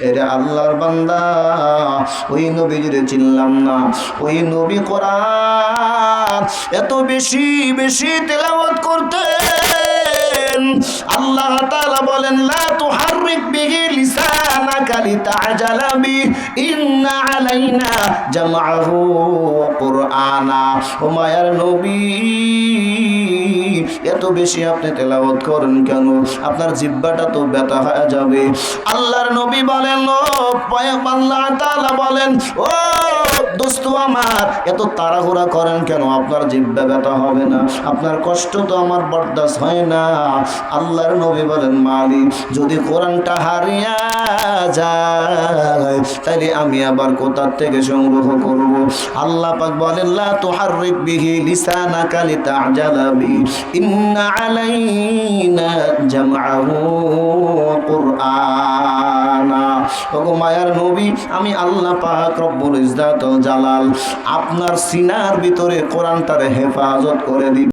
এরে আল্লাহর বান্দা, ওই নবীজিরে চিনলাম না। ওই নবী কোরআন এত বেশি বেশি তেলাওয়াত করতে আল্লাহ তাআলা বলেন, লা তুহাররিক বিহি লিসানাকা লিতাজালা বি ইন্না আলাইনা জামআহু কুরআনা। ও মায়ার নবী এত বেশি আপনি তেলাওয়াত করেন কেন? আপনার জিব্বাটা তো ব্যথা হয়ে যাবে। আল্লাহর নবী বলেন আল্লাহ তাআলা বলেন, ও দোস্ত আমার, এত তাড়াহুড়া করেন কেন? আপনার জিব্বা ব্যথা হবে না, আপনার কষ্ট তো আমার বরদাস্ত হয় না। আল্লাহর নবী বলেন, মালিক, যদি কোরআনটা হারিয়া যায় তাহলে আমি আবার কোথার থেকে সংগ্রহ করব? আল্লাহ পাক বলেন, লা তুহাররিক বিহি লিসানাকা লিতাজালা বি। ইন্না আলাইনা জামআহু ওগো মায়ার নবী, আমি আল্লাহ পাক রব্বুল ওয়াল জালাল আপনার সিনার ভিতরে কোরআনটারে হেফাজত করে দিব।